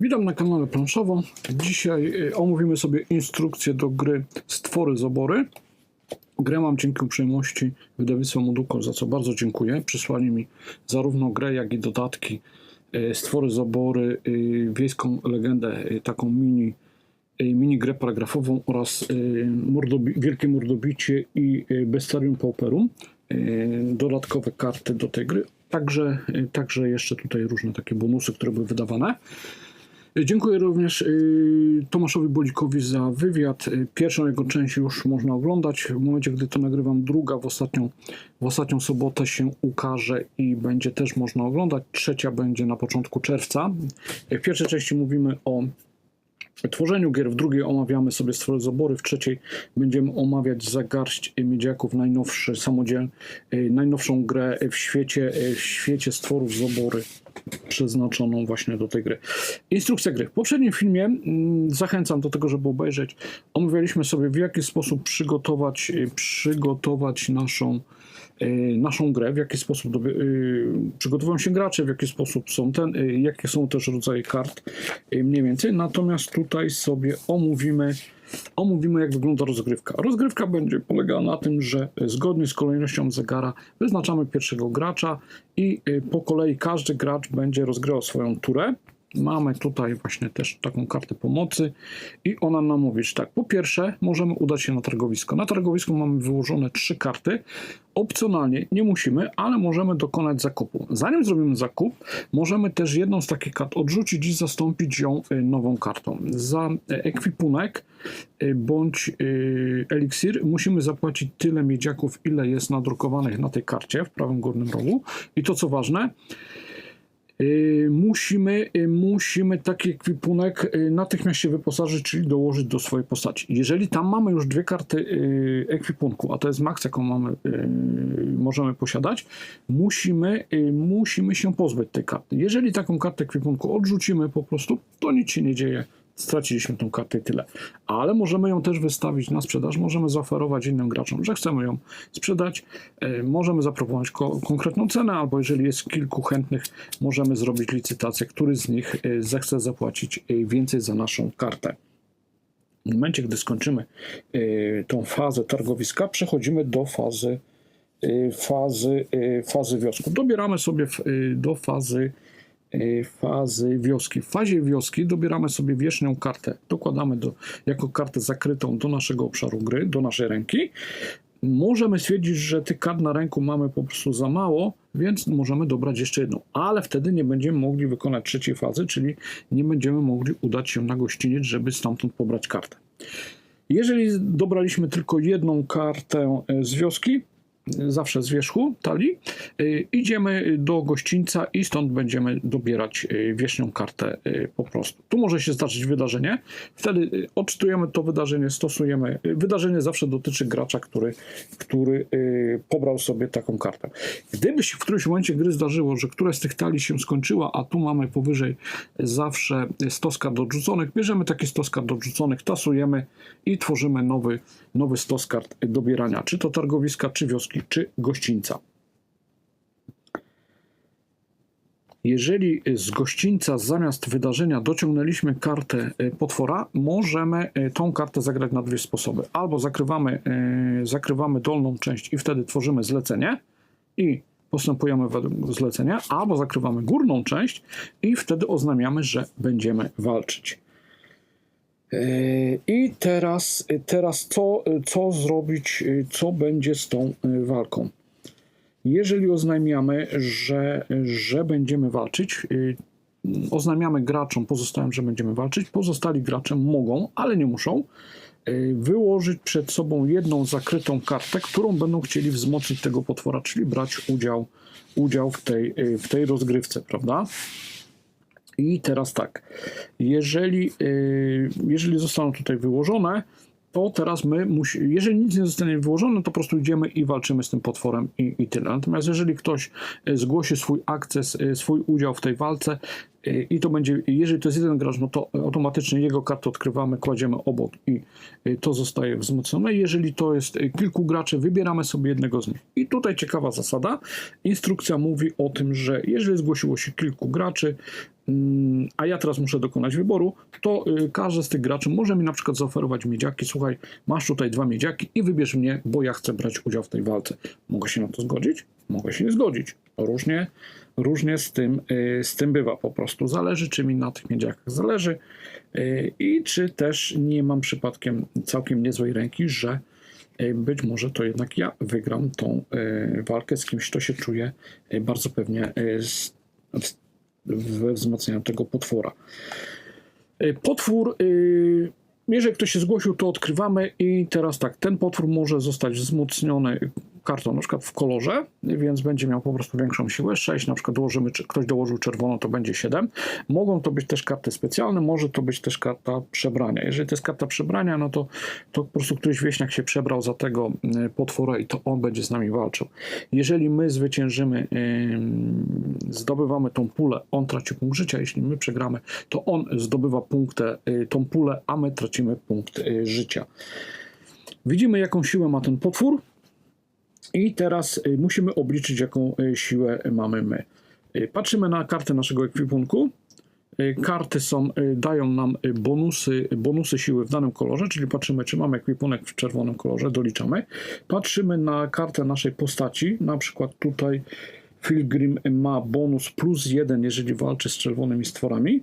Witam na kanale Planszowo. Dzisiaj y, omówimy sobie instrukcję do gry Stwory z obory. Grę mam dzięki uprzejmości wydawnictwa Moduko, za co bardzo dziękuję. Przysłali mi zarówno grę, jak i dodatki y, Stwory z obory, y, wiejską legendę, taką mini, mini grę paragrafową oraz mordobi- Wielkie Mordobicie i Bestarium Pauperum. Dodatkowe karty do tej gry. Także, także jeszcze tutaj różne takie bonusy, które były wydawane. Dziękuję również y, Tomaszowi Bolikowi za wywiad. Y, Pierwszą jego część już można oglądać. W momencie, gdy to nagrywam, druga w ostatnią, w ostatnią sobotę się ukaże i będzie też można oglądać. Trzecia będzie na początku czerwca. W pierwszej części mówimy o tworzeniu gier, w drugiej omawiamy sobie stwory z obory, w trzeciej będziemy omawiać za garść miedziaków najnowszy samodziel, y, najnowszą grę w świecie, y, w świecie stworów z obory przeznaczoną właśnie do tej gry. Instrukcja gry. W poprzednim filmie mm, zachęcam do tego, żeby obejrzeć. Omawialiśmy sobie w jaki sposób przygotować, y, przygotować naszą, y, naszą grę, w jaki sposób y, przygotowują się gracze, w jaki sposób są ten, y, jakie są też rodzaje kart y, mniej więcej. Natomiast tutaj sobie omówimy omówimy, jak wygląda rozgrywka. Rozgrywka będzie polegała na tym, że zgodnie z kolejnością zegara wyznaczamy pierwszego gracza i y, po kolei każdy gracz będzie rozgrywał swoją turę. Mamy tutaj właśnie też taką kartę pomocy i ona nam mówi, że tak, po pierwsze możemy udać się na targowisko. Na targowisku mamy wyłożone trzy karty. Opcjonalnie, nie musimy, ale możemy dokonać zakupu. Zanim zrobimy zakup, możemy też jedną z takich kart odrzucić i zastąpić ją y, nową kartą. Za y, ekwipunek y, bądź eliksir musimy zapłacić tyle miedziaków, ile jest nadrukowanych na tej karcie w prawym górnym rogu. I to co ważne, musimy, y, musimy taki ekwipunek y, natychmiast się wyposażyć, czyli dołożyć do swojej postaci. Jeżeli tam mamy już dwie karty y, ekwipunku, a to jest maks, jaką mamy, y, możemy posiadać, musimy, y, musimy się pozbyć tej karty. Jeżeli taką kartę ekwipunku odrzucimy po prostu, to nic się nie dzieje. Straciliśmy tą kartę i tyle. Ale możemy ją też wystawić na sprzedaż, możemy zaoferować innym graczom, że chcemy ją sprzedać. E, Możemy zaproponować ko- konkretną cenę, albo jeżeli jest kilku chętnych, możemy zrobić licytację, który z nich e, zechce zapłacić e, więcej za naszą kartę. W momencie, gdy skończymy tą fazę targowiska, przechodzimy do fazy, fazy, fazy wiosku. Dobieramy sobie do fazy fazy wioski. W fazie wioski dobieramy sobie wierzchnią kartę. Dokładamy do, jako kartę zakrytą do naszego obszaru gry, do naszej ręki. Możemy stwierdzić, że tych kart na ręku mamy po prostu za mało, więc możemy dobrać jeszcze jedną. Ale wtedy nie będziemy mogli wykonać trzeciej fazy, czyli nie będziemy mogli udać się na gościniec, żeby stamtąd pobrać kartę. Jeżeli dobraliśmy tylko jedną kartę e, z wioski, e, zawsze z wierzchu talii, e, idziemy do gościńca i stąd będziemy dobierać e, wierzchnią kartę e, po prostu. Tu może się zdarzyć wydarzenie, wtedy odczytujemy to wydarzenie, stosujemy. Wydarzenie zawsze dotyczy gracza, który, który pobrał sobie taką kartę. Gdyby się w którymś momencie gry zdarzyło, że któraś z tych talii się skończyła, a tu mamy powyżej zawsze 100 kart odrzuconych, bierzemy taki 100 kart odrzuconych, tasujemy i tworzymy nowy, nowy stos kart dobierania, czy to targowiska, czy wioski, czy gościńca. Jeżeli z gościńca zamiast wydarzenia dociągnęliśmy kartę e, potwora, możemy e, tą kartę zagrać na dwie sposoby. Albo zakrywamy, e, zakrywamy dolną część i wtedy tworzymy zlecenie i postępujemy według zlecenia, albo zakrywamy górną część i wtedy oznamiamy, że będziemy walczyć. E, I teraz, teraz co, co zrobić, e, co będzie z tą e, walką? Jeżeli oznajmiamy, że, że będziemy walczyć, oznajmiamy graczom pozostałym, że będziemy walczyć, pozostali gracze mogą, ale nie muszą, wyłożyć przed sobą jedną zakrytą kartę, którą będą chcieli wzmocnić tego potwora, czyli brać udział, udział w, tej, w tej rozgrywce, prawda? I teraz tak, jeżeli, y, jeżeli zostaną tutaj wyłożone, to teraz my musi, jeżeli nic nie zostanie wyłożone, to po prostu idziemy i walczymy z tym potworem i, i tyle. Natomiast jeżeli ktoś e, zgłosi swój akces, e, swój udział w tej walce i to będzie, jeżeli to jest jeden gracz, no to automatycznie jego kartę odkrywamy, kładziemy obok i to zostaje wzmocnione. Jeżeli to jest kilku graczy, wybieramy sobie jednego z nich. I tutaj ciekawa zasada. Instrukcja mówi o tym, że jeżeli zgłosiło się kilku graczy, a ja teraz muszę dokonać wyboru, to y, każdy z tych graczy może mi na przykład zaoferować miedziaki. Słuchaj, masz tutaj dwa miedziaki i wybierz mnie, bo ja chcę brać udział w tej walce. Mogę się na to zgodzić? Mogę się nie zgodzić. Różnie, różnie z, tym, y, z tym bywa po prostu. Zależy, czy mi na tych miedziakach zależy y, i czy też nie mam przypadkiem całkiem niezłej ręki, że być może to jednak ja wygram tą walkę z kimś, kto się czuje bardzo pewnie z, w, we wzmacnianiu tego potwora. Y, Potwór, y, jeżeli ktoś się zgłosił, to odkrywamy i teraz tak, ten potwór może zostać wzmocniony kartą na przykład w kolorze, więc będzie miał po prostu większą siłę. 6 na przykład dołożymy, czy ktoś dołożył czerwoną, to będzie 7. Mogą to być też karty specjalne, może to być też karta przebrania. Jeżeli to jest karta przebrania, no to, to po prostu któryś wieśniak się przebrał za tego y, potwora i to on będzie z nami walczył. Jeżeli my zwyciężymy, zdobywamy tą pulę, on traci punkt życia. Jeśli my przegramy, to on zdobywa punktę, y, tą pulę, a my tracimy punkt y, życia. Widzimy, jaką siłę ma ten potwór. I teraz y, musimy obliczyć, jaką y, siłę mamy my. Y, Patrzymy na kartę naszego ekwipunku. Karty są, dają nam bonusy, bonusy siły w danym kolorze, czyli patrzymy, czy mamy ekwipunek w czerwonym kolorze, doliczamy. Patrzymy na kartę naszej postaci, na przykład tutaj Pilgrim ma bonus plus jeden, jeżeli walczy z czerwonymi stworami.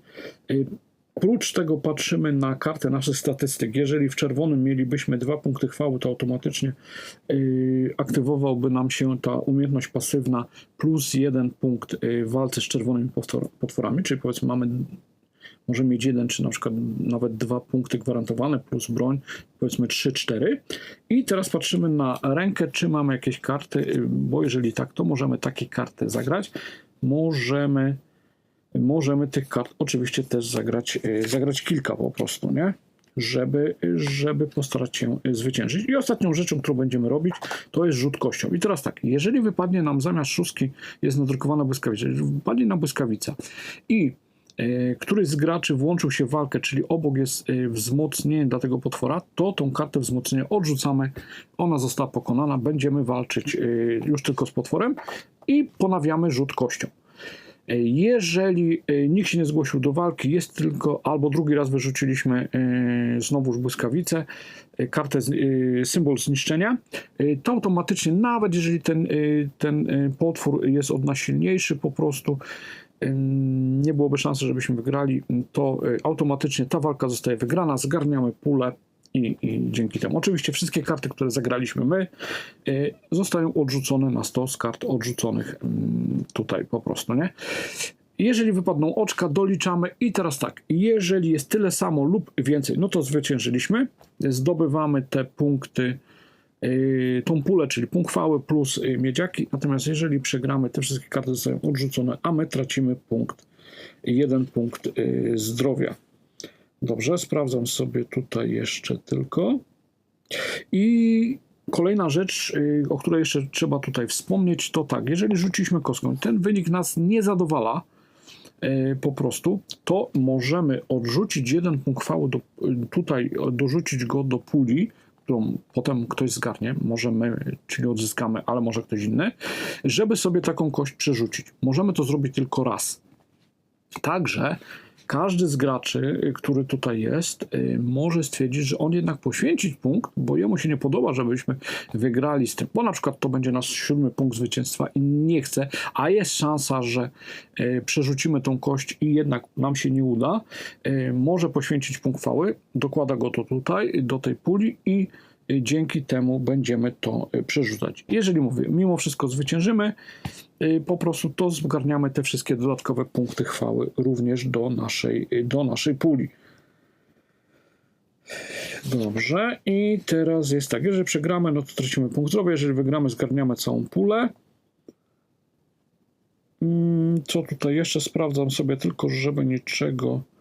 Y, Prócz tego patrzymy na kartę naszych statystyk. Jeżeli w czerwonym mielibyśmy dwa punkty chwały, to automatycznie yy, aktywowałby nam się ta umiejętność pasywna plus jeden punkt yy, walce z czerwonymi potwor- potworami, czyli powiedzmy mamy może mieć jeden, czy na przykład nawet dwa punkty gwarantowane plus broń, powiedzmy 3-4. I teraz patrzymy na rękę, czy mamy jakieś karty, bo jeżeli tak, to możemy takie karty zagrać. Możemy możemy tych kart oczywiście też zagrać, y, zagrać kilka po prostu, nie? Żeby, żeby postarać się zwyciężyć. I ostatnią rzeczą, którą będziemy robić, to jest rzut kością. I teraz tak, jeżeli wypadnie nam zamiast szóstki jest nadrukowana błyskawica, jeżeli wypadnie nam błyskawica i y, któryś z graczy włączył się w walkę, czyli obok jest y, wzmocnienie dla tego potwora, to tą kartę wzmocnienia odrzucamy, ona została pokonana, będziemy walczyć już tylko z potworem i ponawiamy rzut kością. Jeżeli e, nikt się nie zgłosił do walki, jest tylko albo drugi raz wyrzuciliśmy e, znowuż błyskawicę, e, kartę, e, symbol zniszczenia, e, to automatycznie, nawet jeżeli ten, e, ten e, potwór jest od nas silniejszy, po prostu e, nie byłoby szansy, żebyśmy wygrali, to e, automatycznie ta walka zostaje wygrana, zgarniamy pulę i, i dzięki temu. Oczywiście wszystkie karty, które zagraliśmy my, y, zostają odrzucone na 100 z kart odrzuconych mm, tutaj po prostu, nie? Jeżeli wypadną oczka, doliczamy i teraz tak, jeżeli jest tyle samo lub więcej, no to zwyciężyliśmy, zdobywamy te punkty, y, tą pulę, czyli punkt chwały plus y, miedziaki, natomiast jeżeli przegramy, te wszystkie karty zostają odrzucone, a my tracimy punkt, jeden punkt zdrowia. Dobrze, sprawdzam sobie tutaj jeszcze tylko. I kolejna rzecz, y, o której jeszcze trzeba tutaj wspomnieć, to tak, jeżeli rzuciliśmy kostką, ten wynik nas nie zadowala y, po prostu, to możemy odrzucić jeden punkt chwały, do, y, tutaj dorzucić go do puli, którą potem ktoś zgarnie, może my, czyli odzyskamy, ale może ktoś inny, żeby sobie taką kość przerzucić. Możemy to zrobić tylko raz. Także każdy z graczy, y, który tutaj jest, y, może stwierdzić, że on jednak poświęcić punkt, bo jemu się nie podoba, żebyśmy wygrali z tym, bo na przykład to będzie nasz siódmy punkt zwycięstwa i nie chce, a jest szansa, że y, przerzucimy tą kość i jednak nam się nie uda, może poświęcić punkt chwały, dokłada go to tutaj, do tej puli i dzięki temu będziemy to y, przerzucać. Jeżeli mówię, mimo wszystko zwyciężymy, y, po prostu to zgarniamy te wszystkie dodatkowe punkty chwały również do naszej, y, do naszej puli. Dobrze, i teraz jest tak, jeżeli przegramy, no to tracimy punkt zdrowia, jeżeli wygramy, zgarniamy całą pulę. Mm, Co tutaj jeszcze sprawdzam sobie tylko, żeby niczego y,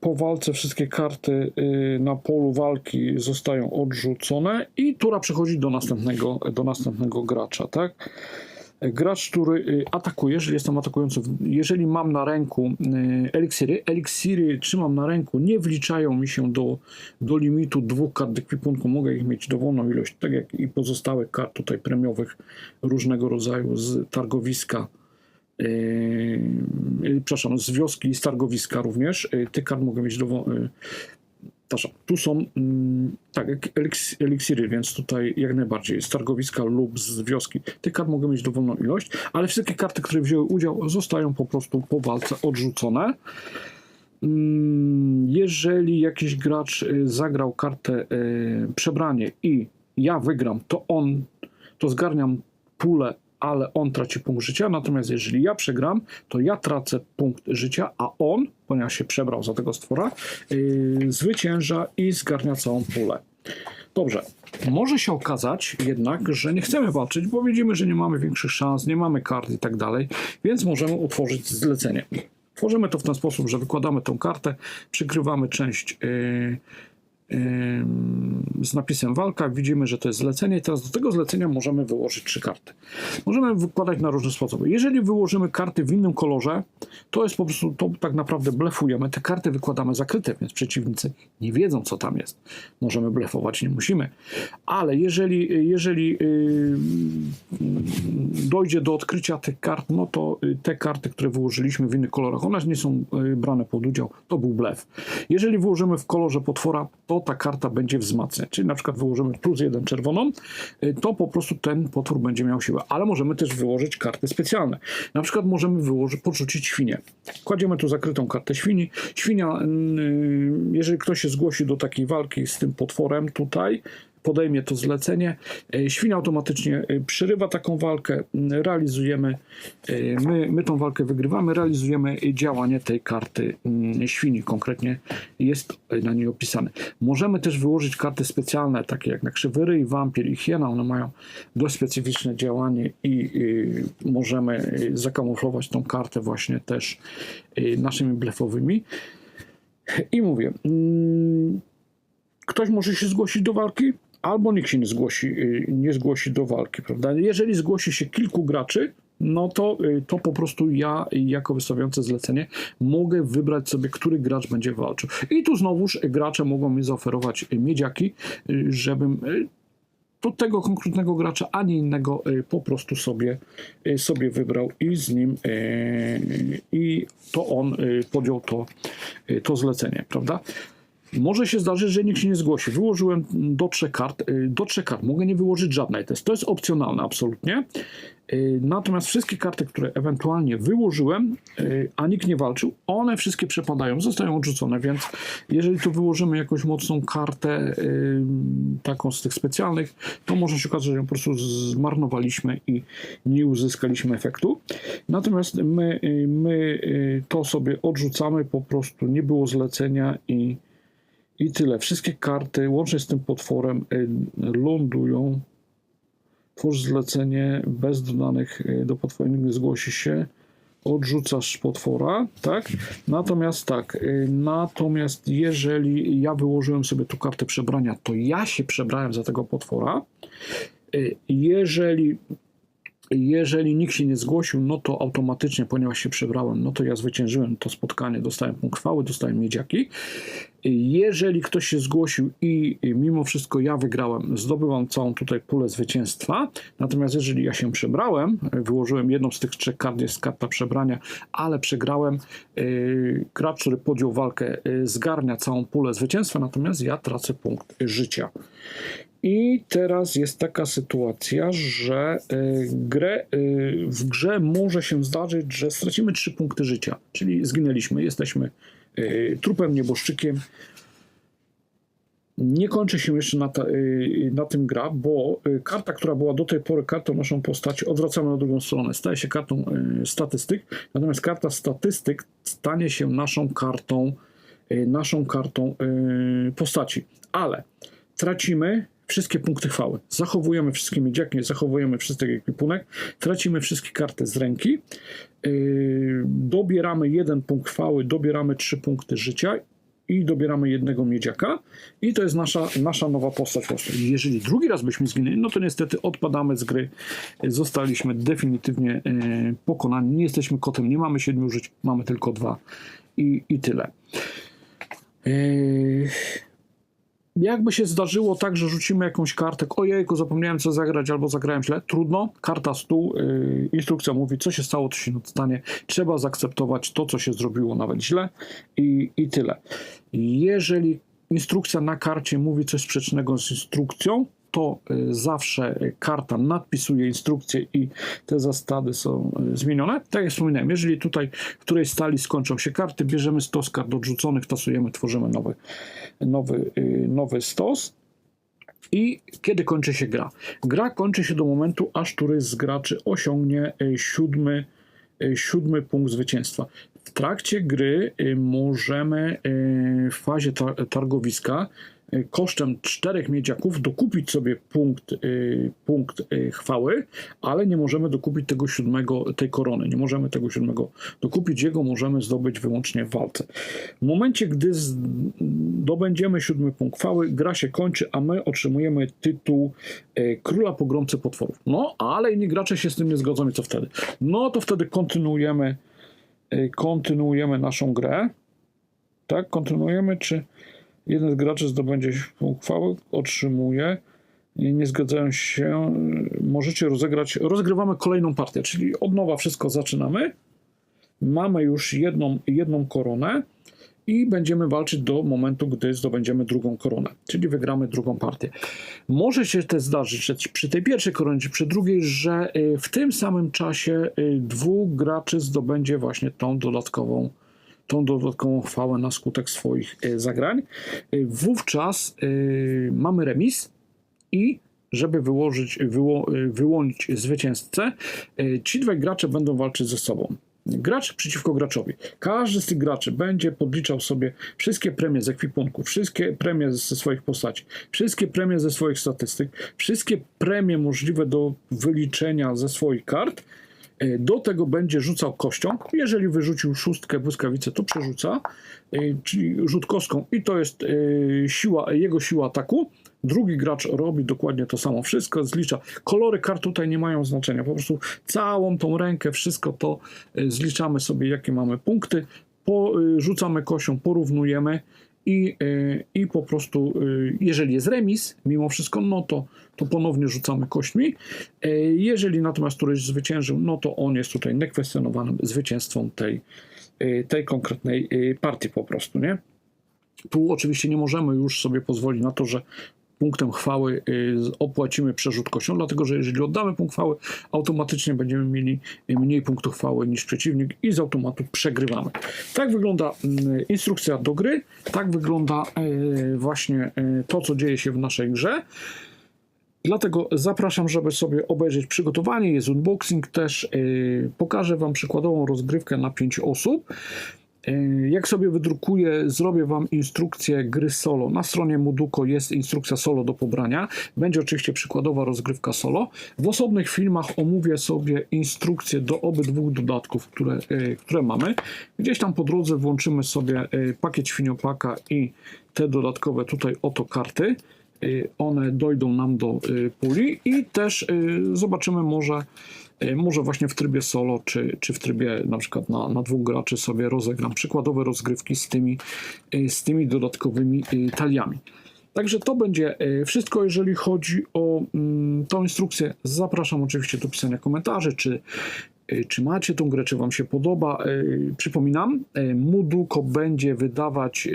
po walce wszystkie karty y, na polu walki zostają odrzucone i tura przechodzi do następnego, do następnego gracza, tak? Gracz, który y, atakuje, jeżeli jestem atakujący, jeżeli mam na ręku y, eliksiry, eliksiry trzymam na ręku, nie wliczają mi się do, do limitu dwóch kart ekwipunku, mogę ich mieć dowolną ilość, tak jak i pozostałych kart tutaj premiowych różnego rodzaju z targowiska yy, przepraszam, z wioski i z targowiska również. Yy, tych kart mogę mieć dowolnie. Yy, tu są mm, tak, eliks- eliksiry, więc tutaj jak najbardziej z targowiska lub z wioski. Tych kart mogę mieć dowolną ilość, ale wszystkie karty, które wzięły udział, zostają po prostu po walce odrzucone. Mm, Jeżeli jakiś gracz y, zagrał kartę y, przebranie i ja wygram, to on, to zgarniam pulę, ale on traci punkt życia. Natomiast jeżeli ja przegram, to ja tracę punkt życia, a on, ponieważ się przebrał za tego stwora, y, zwycięża i zgarnia całą pulę. Dobrze. Może się okazać jednak, że nie chcemy walczyć, bo widzimy, że nie mamy większych szans, nie mamy kart i tak dalej, więc możemy utworzyć zlecenie. Tworzymy to w ten sposób, że wykładamy tą kartę, przykrywamy część yy, yy, z napisem walka, widzimy, że to jest zlecenie i teraz do tego zlecenia możemy wyłożyć trzy karty. Możemy wykładać na różne sposoby. Jeżeli wyłożymy karty w innym kolorze, to jest po prostu, to tak naprawdę blefujemy. Te karty wykładamy zakryte, więc przeciwnicy nie wiedzą, co tam jest. Możemy blefować, nie musimy. Ale jeżeli, jeżeli dojdzie do odkrycia tych kart, no to y, te karty, które wyłożyliśmy w innych kolorach, one nie są y, brane pod udział, to był blef. Jeżeli wyłożymy w kolorze potwora, to ta karta będzie wzmacniać. Czyli na przykład wyłożymy plus jeden czerwoną, y, to po prostu ten potwór będzie miał siłę. Ale możemy też wyłożyć karty specjalne. Na przykład możemy wyłożyć, podrzucić świnię. Kładziemy tu zakrytą kartę świni. Świnia, y, jeżeli ktoś się zgłosi do takiej walki z tym potworem tutaj, podejmie to zlecenie. E, Świnia automatycznie e, przerywa taką walkę, m, realizujemy, e, my, my tą walkę wygrywamy, realizujemy działanie tej karty m, świni, konkretnie jest na niej opisane. Możemy też wyłożyć karty specjalne, takie jak na krzywy wampir i hiena, one mają dość specyficzne działanie i y, możemy y, zakamuflować tą kartę właśnie też y, naszymi blefowymi. I mówię, mm, ktoś może się zgłosić do walki, albo nikt się nie zgłosi, y, nie zgłosi do walki, prawda? Jeżeli zgłosi się kilku graczy, no to, y, to po prostu ja, jako wystawiający zlecenie, mogę wybrać sobie, który gracz będzie walczył. I tu znowuż gracze mogą mi zaoferować miedziaki, y, żebym do tego konkretnego gracza, ani innego po prostu sobie, sobie wybrał i z nim i to on podjął to, to zlecenie, prawda? Może się zdarzyć, że nikt się nie zgłosi. Wyłożyłem do trzech kart. y, Do trzech kart mogę nie wyłożyć żadnej. To jest, to jest opcjonalne absolutnie. Y, Natomiast wszystkie karty, które ewentualnie wyłożyłem, y, a nikt nie walczył, one wszystkie przepadają, zostają odrzucone, więc jeżeli tu wyłożymy jakąś mocną kartę, taką z tych specjalnych, to może się okazać, że ją po prostu zmarnowaliśmy i nie uzyskaliśmy efektu. Natomiast my, my to sobie odrzucamy, po prostu nie było zlecenia i i tyle. Wszystkie karty, łącznie z tym potworem, y, lądują. Twórz zlecenie bez dodanych y, do potwora, nie zgłosi się. Odrzucasz potwora, tak? Natomiast tak, y, natomiast jeżeli ja wyłożyłem sobie tu kartę przebrania, to ja się przebrałem za tego potwora. Jeżeli jeżeli nikt się nie zgłosił, no to automatycznie, ponieważ się przebrałem, no to ja zwyciężyłem to spotkanie, dostałem punkt chwały, dostałem miedziaki. Jeżeli ktoś się zgłosił i mimo wszystko ja wygrałem, zdobywam całą tutaj pulę zwycięstwa. Natomiast jeżeli ja się przebrałem, wyłożyłem jedną z tych trzech kart, jest karta przebrania, ale przegrałem, yy, gracz, który podjął walkę, yy, zgarnia całą pulę zwycięstwa, natomiast ja tracę punkt życia. I teraz jest taka sytuacja, że y, grę, y, w grze może się zdarzyć, że stracimy 3 punkty życia, czyli zginęliśmy, jesteśmy y, trupem, nieboszczykiem. Nie kończy się jeszcze na, ta, na tym gra, bo karta, która była do tej pory kartą naszą postaci, odwracamy na drugą stronę, staje się kartą statystyk, natomiast karta statystyk stanie się naszą kartą, naszą kartą postaci. Ale tracimy wszystkie punkty chwały. Zachowujemy wszystkie miedziaki, zachowujemy wszystki ekwipunek, tracimy wszystkie karty z ręki, yy, dobieramy jeden punkt chwały, dobieramy trzy punkty życia i dobieramy jednego miedziaka i to jest nasza, nasza nowa postać. po prostu. Jeżeli drugi raz byśmy zginęli, no to niestety odpadamy z gry, zostaliśmy definitywnie yy, pokonani, nie jesteśmy kotem, nie mamy siedmiu żyć, mamy tylko dwa i, i tyle. Yy, jakby się zdarzyło tak, że rzucimy jakąś kartę, ojejku, zapomniałem co zagrać albo zagrałem źle, trudno, karta stół, yy, instrukcja mówi, co się stało, to się stanie, trzeba zaakceptować to, co się zrobiło nawet źle i, i tyle. Jeżeli instrukcja na karcie mówi coś sprzecznego z instrukcją, to y, zawsze karta nadpisuje instrukcję i te zasady są y, zmienione. Tak jak wspominałem, jeżeli tutaj w którejś stali skończą się karty, bierzemy stos kart odrzuconych, tasujemy, tworzymy nowy, nowy, y, nowy stos. I kiedy kończy się gra? Gra kończy się do momentu, aż któryś z graczy osiągnie siódmy, siódmy punkt zwycięstwa. W trakcie gry możemy w fazie ta- targowiska kosztem czterech miedziaków dokupić sobie punkt, y, punkt y, chwały, ale nie możemy dokupić tego siódmego, tej korony. Nie możemy tego siódmego dokupić. Jego możemy zdobyć wyłącznie w walce. W momencie, gdy zdobędziemy siódmy punkt chwały, gra się kończy, a my otrzymujemy tytuł e, Króla Pogromcy Potworów. No, ale inni gracze się z tym nie zgodzą i co wtedy? No, to wtedy kontynuujemy, kontynuujemy naszą grę. Tak, kontynuujemy, czy jeden z graczy zdobędzie punkt chwały, otrzymuje, nie, zgadzają się, możecie rozegrać, rozgrywamy kolejną partię, czyli od nowa wszystko zaczynamy. Mamy już jedną, jedną koronę i będziemy walczyć do momentu, gdy zdobędziemy drugą koronę, czyli wygramy drugą partię. Może się też zdarzyć przy tej pierwszej koronie, czy przy drugiej, że y, w tym samym czasie y, dwóch graczy zdobędzie właśnie tą dodatkową tą dodatkową chwałę na skutek swoich y, zagrań. Y, Wówczas y, mamy remis i żeby wyłożyć, wyło, wyłonić zwycięzcę, ci dwaj gracze będą walczyć ze sobą. Gracz przeciwko graczowi. Każdy z tych graczy będzie podliczał sobie wszystkie premie z ekwipunku, wszystkie premie ze swoich postaci, wszystkie premie ze swoich statystyk, wszystkie premie możliwe do wyliczenia ze swoich kart. E, Do tego będzie rzucał kością. Jeżeli wyrzucił szóstkę błyskawicę, to przerzuca, e, czyli rzut kostką i to jest e, siła, jego siła ataku. Drugi gracz robi dokładnie to samo. Wszystko zlicza. Kolory kart tutaj nie mają znaczenia. Po prostu całą tą rękę, wszystko to zliczamy sobie, jakie mamy punkty. Po, rzucamy kością, porównujemy i, e, i po prostu, e, jeżeli jest remis, mimo wszystko, no to, to ponownie rzucamy kośćmi. E, Jeżeli natomiast któryś zwyciężył, no to on jest tutaj nekwestionowanym zwycięstwem tej, tej konkretnej partii po prostu, nie? Tu oczywiście nie możemy już sobie pozwolić na to, że punktem chwały y, opłacimy przerzut kością, dlatego że jeżeli oddamy punkt chwały, automatycznie będziemy mieli mniej punktów chwały niż przeciwnik i z automatu przegrywamy. Tak wygląda mm, instrukcja do gry, tak wygląda y, właśnie y, to, co dzieje się w naszej grze. Dlatego zapraszam, żeby sobie obejrzeć przygotowanie. Jest unboxing też. Pokażę Wam przykładową rozgrywkę na 5 osób. Yy, Jak sobie wydrukuję, zrobię Wam instrukcję gry solo. Na stronie Muduko jest instrukcja solo do pobrania. Będzie oczywiście przykładowa rozgrywka solo. W osobnych filmach omówię sobie instrukcję do obydwu dodatków, które, yy, które mamy. Gdzieś tam po drodze włączymy sobie yy, pakiet świniopaka i te dodatkowe tutaj oto karty one dojdą nam do puli i też zobaczymy może, może właśnie w trybie solo, czy, czy w trybie na przykład na, na dwóch graczy sobie rozegram przykładowe rozgrywki z tymi, y, z tymi dodatkowymi y, taliami. Także to będzie wszystko, jeżeli chodzi o mm, tą instrukcję. Zapraszam oczywiście do pisania komentarzy, czy, czy macie tą grę, czy Wam się podoba. Przypominam, Muduko będzie wydawać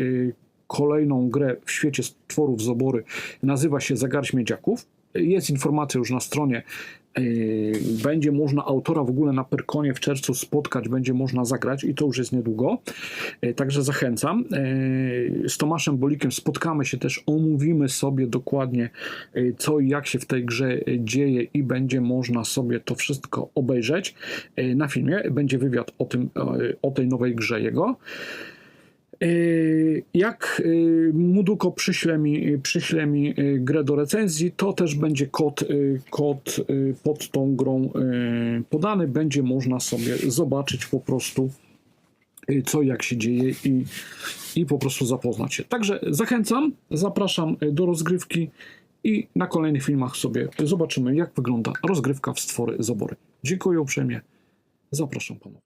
kolejną grę w świecie stworów z obory. Nazywa się Zagarść Miedziaków. Jest informacja już na stronie. Yy, Będzie można autora w ogóle na Perkonie w czerwcu spotkać, będzie można zagrać i to już jest niedługo. Yy, Także zachęcam. Yy, Z Tomaszem Bolikiem spotkamy się też, omówimy sobie dokładnie co i jak się w tej grze dzieje i będzie można sobie to wszystko obejrzeć na filmie. Będzie wywiad o, tym, o tej nowej grze jego. Yy, Jak yy, Muduko przyśle mi, przyśle mi yy, grę do recenzji, to też będzie kod, kod pod tą grą podany. Będzie można sobie zobaczyć po prostu, co jak się dzieje i, i po prostu zapoznać się. Także zachęcam, zapraszam do rozgrywki i na kolejnych filmach sobie zobaczymy, jak wygląda rozgrywka w stwory z obory. Dziękuję uprzejmie. Zapraszam ponownie.